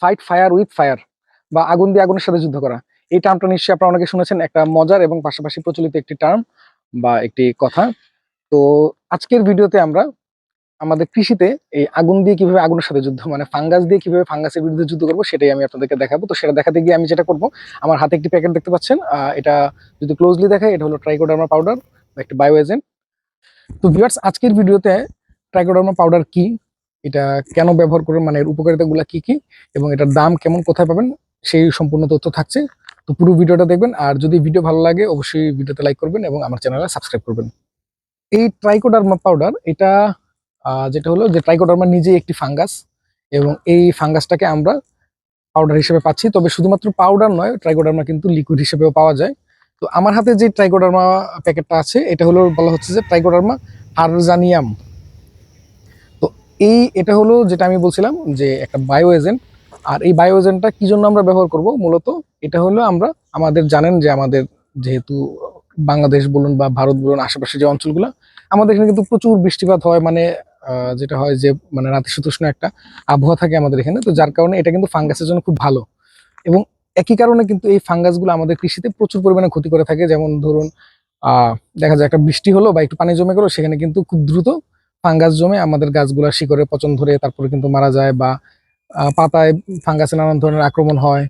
Fight fire with fire বা আগুন দিয়ে আগুনের সাথে যুদ্ধ করা। এই টার্মটা নিশ্চয়ই আপনারা অনেকে শুনেছেন, একটা মজার এবং পাশাপাশি প্রচলিত একটি টার্ম বা একটি কথা। তো আজকের ভিডিওতে আমরা আমাদের কৃষিতে এই আগুন দিয়ে কীভাবে আগুনের সাথে যুদ্ধ মানে ফাঙ্গাস দিয়ে কীভাবে ফাঙ্গাসের বিরুদ্ধে যুদ্ধ করব, সেটাই আমি আপনাদেরকে দেখাবো। তো সেটা দেখাতে গিয়ে আমি যেটা করব, আমার হাতে একটি প্যাকেট দেখতে পাচ্ছেন এটা যদি ক্লোজলি দেখায়, এটা হলো ট্রাইকোডার্মা পাউডার একটি বায়ো এজেন্ট তো ভিউয়ার্স আজকের ভিডিওতে ট্রাইকোডার্মা পাউডার কি? এটা কেন ব্যবহার করবেন মানে এর উপকারিতাগুলো কি কি, এবং এটার দাম কেমন, কোথায় পাবেন, সেই সম্পূর্ণ তথ্য থাকছে। তো পুরো ভিডিওটা দেখবেন, আর যদি ভিডিও ভালো লাগে, অবশ্যই ভিডিওতে লাইক করবেন এবং আমার চ্যানেলে সাবস্ক্রাইব করবেন। এই ট্রাইকোডার্মা পাউডার এটা যেটা হলো যে ট্রাইকোডার্মা নিজেই একটি ফাঙ্গাস এবং এই ফাঙ্গাসটাকে আমরা পাউডার হিসেবে পাচ্ছি। তবে শুধুমাত্র পাউডার নয় ট্রাইকোডার্মা কিন্তু লিকুইড হিসেবেও পাওয়া যায়। তো আমার হাতে যে ট্রাইকোডার্মা প্যাকেটটা আছে, এটা হলো বলা হচ্ছে যে ট্রাইকোডার্মা আরজানিয়াম এই এটা হলো যেটা আমি বলছিলাম যে একটা বায়ো এজেন্ট আর এই বায়ো এজেন্টটা কি জন্য আমরা ব্যবহার করব? মূলত এটা হলো আমরা আমাদের জানেন যে আমাদের যেহেতু বাংলাদেশ বলুন বা ভারত বলুন, আশেপাশে যে অঞ্চলগুলো, আমাদের এখানে কিন্তু প্রচুর বৃষ্টিপাত হয় মানে যেটা হয় যে মানে নাতিশীতোষ্ণ একটা আবহাওয়া থাকে আমাদের এখানে। তো যার কারণে এটা কিন্তু ফাঙ্গাসের জন্য খুব ভালো। এবং একই কারণে কিন্তু এই ফাঙ্গাসগুলো আমাদের কৃষিতে প্রচুর পরিমাণে ক্ষতি করে থাকে। যেমন ধরুন দেখা যায় একটা বৃষ্টি হলো বা একটু পানি জমে গেলো, সেখানে কিন্তু খুব দ্রুত ফাঙ্গাস জমে আমাদের গাছগুলা শিকড়ে পচন ধরে তারপরে কিন্তু মারা যায় বা পাতায় ফাঙ্গাসের নানান ধরনের আক্রমণ হয়।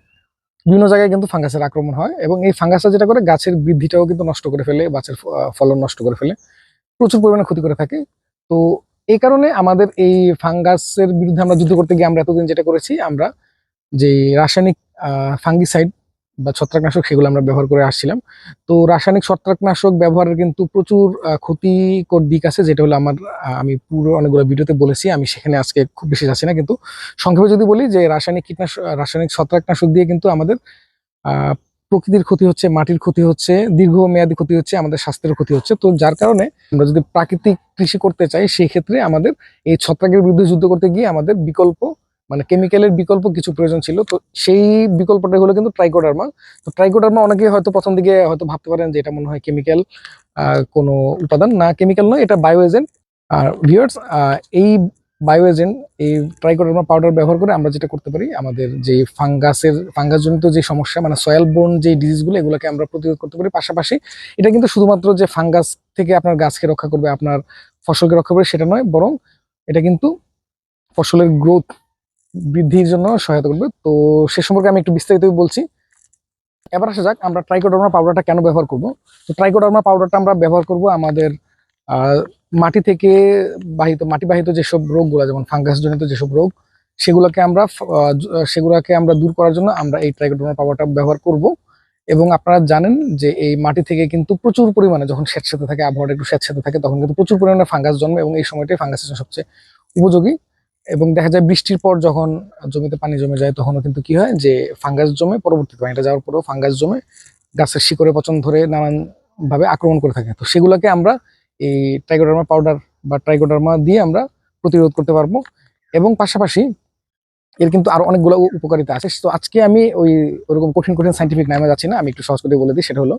বিভিন্ন জায়গায় কিন্তু ফাঙ্গাসের আক্রমণ হয় এবং এই ফাঙ্গাসটা যেটা করে, গাছের বৃদ্ধিটাও কিন্তু নষ্ট করে ফেলে গাছের ফলন নষ্ট করে ফেলে। প্রচুর পরিমাণে ক্ষতি করে থাকে। তো এই কারণে আমাদের এই ফাঙ্গাসের বিরুদ্ধে আমরা যুদ্ধ করতে গিয়ে আমরা এতদিন যেটা করেছি, আমরা যে রাসায়নিক ফাঙ্গিসাইড বা ছত্রাকনাশক সেগুলো আমরা ব্যবহার করে আসছিলাম। তো রাসায়নিক ছত্রাকনাশক ব্যবহারের কিন্তু প্রচুর ক্ষতিকর দিক আছে, যেটা হলো আমার আমি পুরো অনেকগুলো ভিডিওতে বলেছি, আমি সেখানে আজকে খুব বেশি যাচ্ছি না, কিন্তু সংক্ষেপে যদি বলি যে রাসায়নিক কীটনাশক রাসায়নিক ছত্রাকনাশক দিয়ে কিন্তু আমাদের প্রকৃতির ক্ষতি হচ্ছে, মাটির ক্ষতি হচ্ছে, দীর্ঘমেয়াদী ক্ষতি হচ্ছে, আমাদের স্বাস্থ্যের ক্ষতি হচ্ছে। তো যার কারণে আমরা যদি প্রাকৃতিক কৃষি করতে চাই সেই ক্ষেত্রে আমাদের এই ছত্রাকের বিরুদ্ধে যুদ্ধ করতে গিয়ে আমাদের বিকল্প মানে কেমিক্যালের বিকল্প কিছু প্রয়োজন ছিল, তো সেই বিকল্পটা হলো কিন্তু ট্রাইকোডার্মা তো ট্রাইকোডার্মা অনেকে হয়তো প্রথম দিকে হয়তো ভাবতে পারেন যে এটা মনে হয় কেমিক্যাল কোনো উপাদান। না কেমিক্যাল নয়, এটা বায়ো এজেন্ট আর ভিউয়ার্স এই বায়ো এজেন্ট এই ট্রাইকোডার্মা পাউডার ব্যবহার করে আমরা যেটা করতে পারি, আমাদের যে ফাঙ্গাসের, ফাঙ্গাসজনিত যে সমস্যা মানে সয়েল বোন যে ডিজিজগুলো এগুলোকে আমরা প্রতিরোধ করতে পারি। পাশাপাশি এটা কিন্তু শুধুমাত্র যে ফাঙ্গাস থেকে আপনার গাছকে রক্ষা করবে, আপনার ফসলকে রক্ষা করবে, সেটা নয়, বরং এটা কিন্তু ফসলের গ্রোথ বৃদ্ধির জন্য সহায়তা করবে। তো সে সম্পর্কে আমি একটু বিস্তারিত বলছি। এবার আসা যাক, আমরা ট্রাইকোডার্মা পাউডারটা কেন ব্যবহার করব? তো ট্রাইকোডার্মা পাউডারটা আমরা ব্যবহার করব আমাদের মাটি থেকে বাহিত, মাটি বাহিত যেসব রোগগুলো, যেমন ফাঙ্গাস জনিত যেসব রোগ, সেগুলোকে আমরা সেগুলোকে আমরা দূর করার জন্য আমরা এই ট্রাইকোডার্মা পাউডারটা ব্যবহার করব। এবং আপনারা জানেন যে এই মাটি থেকে কিন্তু প্রচুর পরিমাণে যখন স্যাঁতসেঁতে থাকে, আবহাওয়াটা একটু স্যাঁতসেঁতে থাকে, তখন কিন্তু প্রচুর পরিমাণে ফাঙ্গাস জন্মে এবং এই সময়টাই ফাঙ্গাসের সবচেয়ে উপযোগী। এবং দেখা যায় বৃষ্টির পর যখন জমিতে পানি জমে যায়, তখনও কিন্তু কি হয় যে ফাঙ্গাস জমে পরবর্তীতে পানিটা যাওয়ার পরেও ফাঙ্গাস জমে গাছের শিকড়ে পচন ধরে নানান ভাবে আক্রমণ করে থাকে। তো সেগুলোকে আমরা এই ট্রাইকোডার্মা পাউডার বা ট্রাইকোডার্মা দিয়ে আমরা প্রতিরোধ করতে পারব। এবং পাশাপাশি এর কিন্তু আরও অনেকগুলো উপকারিতা আছে। তো আজকে আমি ওই ওরকম কঠিন কঠিন সাইন্টিফিক নামে যাচ্ছি না, আমি একটু সহজ করে বলে দিই, সেটা হলো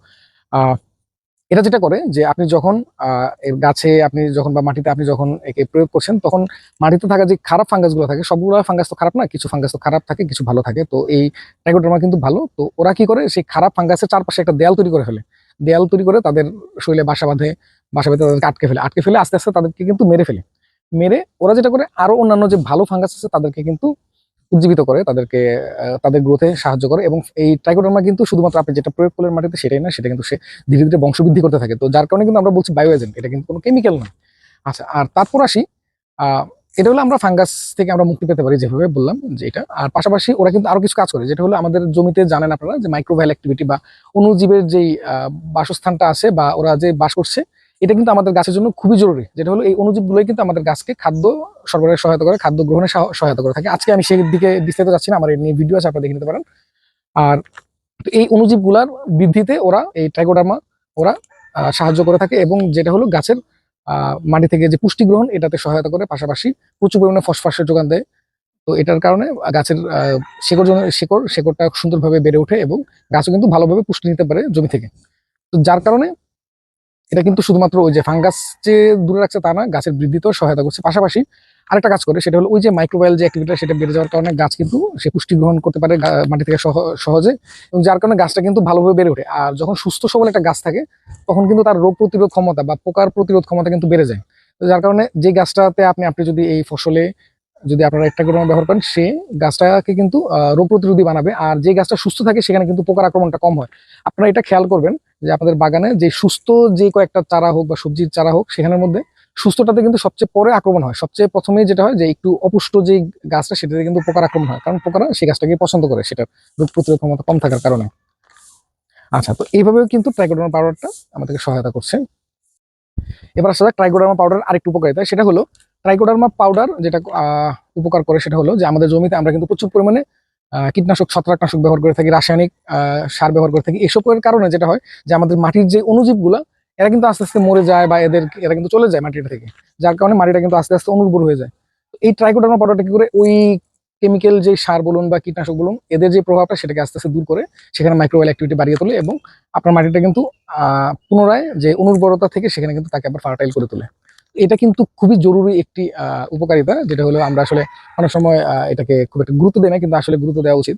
এটা যেটা করে যে আপনি যখন গাছে আপনি যখন বা মাটিতে আপনি যখন একে প্রয়োগ করছেন, তখন মাটিতে থাকা যে খারাপ ফাঙ্গাসগুলো থাকে, সবগুলো ফাঙ্গাস তো খারাপ না, কিছু ফাঙ্গাস তো খারাপ থাকে, কিছু ভালো থাকে। তো এই ট্রাইকোডার্মা কিন্তু ভালো। তো ওরা কি করে, সেই খারাপ ফাঙ্গাসের চারপাশে একটা দেয়াল তৈরি করে ফেলে। দেয়াল তৈরি করে তাদের শরীরে বাসা বাঁধে, বাসা বেঁধে তাদেরকে আটকে ফেলে। আটকে ফেলে আস্তে আস্তে তাদেরকে কিন্তু মেরে ফেলে। মেরে ওরা যেটা করে, আরও অন্যান্য যে ভালো ফাঙ্গাস আছে তাদেরকে কিন্তু উজ্জীবিত করে, তাদেরকে তাদের গ্রোথে সাহায্য করে এবং এই ট্রাইকোডার্মা কিন্তু শুধুমাত্র আপনি যেটা প্রয়োগ করলেন মাটিতে সেটাই না, সেটা কিন্তু সে ধীরে ধীরে বংশবৃদ্ধি করতে থাকে। তো যার কারণে কিন্তু আমরা বলছি বায়ো এজেন্ট এটা কিন্তু কোনো কেমিক্যাল না আচ্ছা আর তারপর আসি এটা হলো আমরা ফাঙ্গাস থেকে আমরা মুক্তি পেতে পারি যেভাবে বললাম যে এটা। আর পাশাপাশি ওরা কিন্তু আরও কিছু কাজ করে, যেটা হলো আমাদের জমিতে জানেন আপনারা যে মাইক্রোভাইল অ্যাক্টিভিটি বা অণুজীবের যেই বাসস্থানটা আছে বা ওরা যে বাস করছে এটা কিন্তু আমাদের গাছের জন্য খুবই জরুরি। যেটা হলো এই অনুজীবগুলোই কিন্তু আমাদের গাছকে খাদ্য সরবরাহে সহায়তা করে, খাদ্য গ্রহণে সহ- সহায়তা করে থাকে। আজকে আমি সেই দিকে বিস্তারিত যাচ্ছি না, আমার এই ভিডিও আছে, আপনারা দেখে নিতে পারেন। আর এই অণুজীবগুলার বৃদ্ধিতে ওরা, এই ট্রাইকোডার্মা ওরা সাহায্য করে থাকে এবং যেটা হলো গাছের মাটি থেকে যে পুষ্টি গ্রহণ, এটাতে সহায়তা করে। পাশাপাশি প্রচুর পরিমাণে ফসফরাসের যোগান দেয়। তো এটার কারণে গাছের শিকড় শিকড়, শিকড়টা সুন্দরভাবে বেড়ে ওঠে এবং গাছও কিন্তু ভালোভাবে পুষ্টি নিতে পারে জমি থেকে। তো যার কারণে এটা কিন্তু শুধুমাত্র ওই যে ফাঙ্গাস যে দূরে রাখছে তা না, গাছের বৃদ্ধিতেও সহায়তা করছে। পাশাপাশি আরেকটা কাজ করে, সেটা হলো ওই যে মাইক্রোবায়াল যে অ্যাক্টিভিটি সেটা বেড়ে যাওয়ার কারণে গাছ কিন্তু সে পুষ্টি গ্রহণ করতে পারে মাটি থেকে সহ- সহজে এবং যার কারণে গাছটা কিন্তু ভালোভাবে বেড়ে ওঠে। আর যখন সুস্থ সবল একটা গাছ থাকে, তখন কিন্তু তার রোগ প্রতিরোধ ক্ষমতা বা পোকার প্রতিরোধ ক্ষমতা কিন্তু বেড়ে যায়। তো যার কারণে যে গাছটাতে আপনি আপনি যদি এই ফসলে যদি আপনারা একটা করে ব্যবহার করেন, সে গাছটাকে কিন্তু রোগ প্রতিরোধী বানাবে। আর যে গাছটা সুস্থ থাকে, সেখানে কিন্তু পোকার আক্রমণটা কম হয়। আপনারা এটা খেয়াল করবেন যে আপনাদের বাগানে যে সুস্থ যে কয়েকটা চারা হোক বা সবজির চারা হোক, সেখানের মধ্যে সুস্থটাতে কিন্তু সবচেয়ে পরে আক্রমণ হয়। সবচেয়ে প্রথমেই যেটা হয় যে একটু অপুষ্ট যে গাছটা, সেটাতে কিন্তু পোকার আক্রমণ হয়। কারণ পোকারা সেই গাছটাকে পছন্দ করে সেটার রোগ প্রতিরোধ ক্ষমতা কম থাকার কারণে। আচ্ছা তো এইভাবেও কিন্তু ট্রাইকোডার্মা পাউডারটা আমাদেরকে সহায়তা করছে। এবার আসা যাক ট্রাইকোডার্মা পাউডার আরেকটু উপকারিতা। সেটা হলো ট্রাইকোডার্মা পাউডার যেটা উপকার করে সেটা হলো যে আমাদের জমিতে আমরা কিন্তু প্রচুর পরিমাণে কীটনাশক, ছত্রাকনাশক ব্যবহার করে থাকি, রাসায়নিক সার ব্যবহার করে থাকি, এসবের কারণে যেটা হয় যে আমাদের মাটির যে অনুজীবগুলা এরা কিন্তু আস্তে আস্তে মরে যায় বা এদের, এরা কিন্তু চলে যায় মাটিটা থেকে, যার কারণে মাটিটা কিন্তু আস্তে আস্তে অনুর্বর হয়ে যায়। তো এই ট্রাইকোডার্মা পাউডারটা কি করে ওই কেমিক্যাল যে সার বলুন বা কীটনাশক বলুন, এদের যে প্রভাবটা সেটাকে আস্তে আস্তে দূর করে সেখানে মাইক্রোওয়েল অ্যাক্টিভিটি বাড়িয়ে তোলে এবং আপনার মাটিটা কিন্তু পুনরায় যে অনুর্বরতা থেকে সেখানে কিন্তু তাকে আবার ফার্টাইল করে তোলে। এটা কিন্তু খুবই জরুরি একটি উপকারিতা, যেটা হলো আমরা আসলে অনেক সময় এটাকে খুব একটা গুরুত্ব দেই না, কিন্তু আসলে গুরুত্ব দেওয়া উচিত।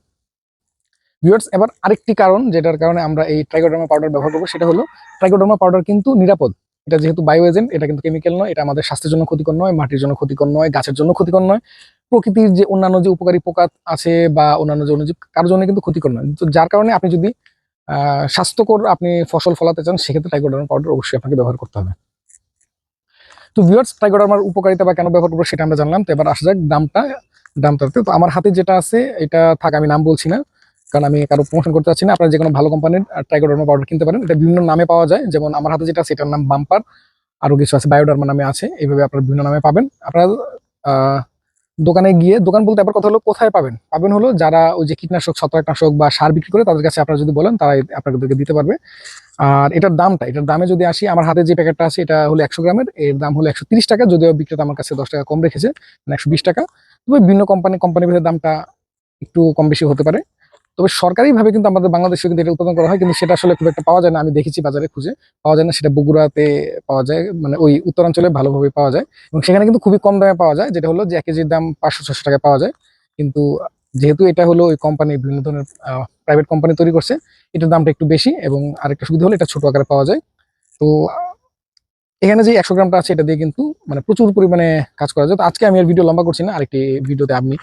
ভিউয়ার্স এবার আরেকটি কারণ, যেটার কারণে আমরা এই ট্রাইকোডার্মা পাউডার ব্যবহার করব, সেটা হলো ট্রাইকোডার্মা পাউডার কিন্তু নিরাপদ। এটা যেহেতু বায়ো এজেন্ট এটা কিন্তু কেমিক্যাল নয়, এটা আমাদের স্বাস্থ্যের জন্য ক্ষতিকর নয়, মাটির জন্য ক্ষতিকর নয়, গাছের জন্য ক্ষতিকর নয়, প্রকৃতির যে অন্যান্য যে উপকারী পোকা আছে বা অন্যান্য যে অনুজীব কারোর জন্য কিন্তু ক্ষতিকর নয়। তো যার কারণে আপনি যদি স্বাস্থ্যকর আপনি ফসল ফলাতে চান, সেক্ষেত্রে ট্রাইকোডার্মা পাউডার অবশ্যই আপনাকে ব্যবহার করতে হবে। তো ভিউয়ার্স ট্রাইকোডার্মার উপকারিতা বা কেন ব্যবহার করব সেটা আমরা জানলাম, তো এবার আসা যাক দামটা দামটাতে তো আমার হাতে যেটা আছে, এটা থাক, আমি নাম বলছি না, কারণ আমি কারও প্রমোশন করতে চাচ্ছি না। আপনারা যে কোনো ভালো কোম্পানির ট্রাইকোডার্মা পাউডার কিনতে পারেন। এটা বিভিন্ন নামে পাওয়া যায়, যেমন আমার হাতে যেটা আছে নাম বাম্পার আরও কিছু আছে বায়োডার্মা নামে আছে, এইভাবে আপনারা বিভিন্ন নামে পাবেন। আপনারা দোকানে গিয়ে দোকান বলতে আবার কথা হলো কোথায় পাবেন? পাবেন হলো যারা ওই যে কীটনাশক, ছত্রাকনাশক বা সার বিক্রি করে তাদের কাছে আপনারা যদি বলেন তারা আপনাদেরকে দিতে পারবে। আর এটার দামটা, এটার দামে যদি আসি, আমার হাতে যে প্যাকেটটা আছে এটা হলো একশো গ্রামের, এর দাম হলো একশো তিরিশ টাকা, যদিও বিক্রেতা আমার কাছে দশ টাকা কম রেখেছে মানে একশো বিশ টাকা। তবে বিভিন্ন কোম্পানি কোম্পানি ভিতরে দামটা একটু কম বেশি হতে পারে। তবে সরকারিভাবে কিন্তু আমাদের বাংলাদেশে কিন্তু এটা উৎপাদন করা হয়, কিন্তু সেটা আসলে খুব একটা পাওয়া যায় না। আমি দেখেছি বাজারে খুঁজে, পাওয়া যায় না, সেটা বগুড়াতে পাওয়া যায় মানে ওই উত্তরাঞ্চলে ভালোভাবে পাওয়া যায়। এবং সেখানে কিন্তু খুবই কম দামে পাওয়া যায়, যেটা হলো যে এক কেজির দাম পাঁচশো ছশো টাকায় পাওয়া যায়। কিন্তু যেহেতু এটা হলো ওই কোম্পানি বিভিন্ন ধরনের প্রাইভেট কোম্পানি তৈরি করছে, এটার দামটা একটু বেশি এবং আরেকটা সুবিধা হলো এটা ছোট আকারে পাওয়া যায়। তো এখানে যে একশো গ্রামটা আছে, এটা দিয়ে কিন্তু মানে প্রচুর পরিমাণে কাজ করা যায়। তো আজকে আমি আর ভিডিও লম্বা করছি না, আরেকটি ভিডিওতে আপনি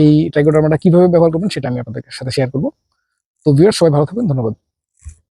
এই ট্রাইকোডার্মাটা কীভাবে ব্যবহার করবেন, সেটা আমি আপনাদের সাথে শেয়ার করব। তো ভিউয়ার সবাই ভালো থাকবেন, ধন্যবাদ।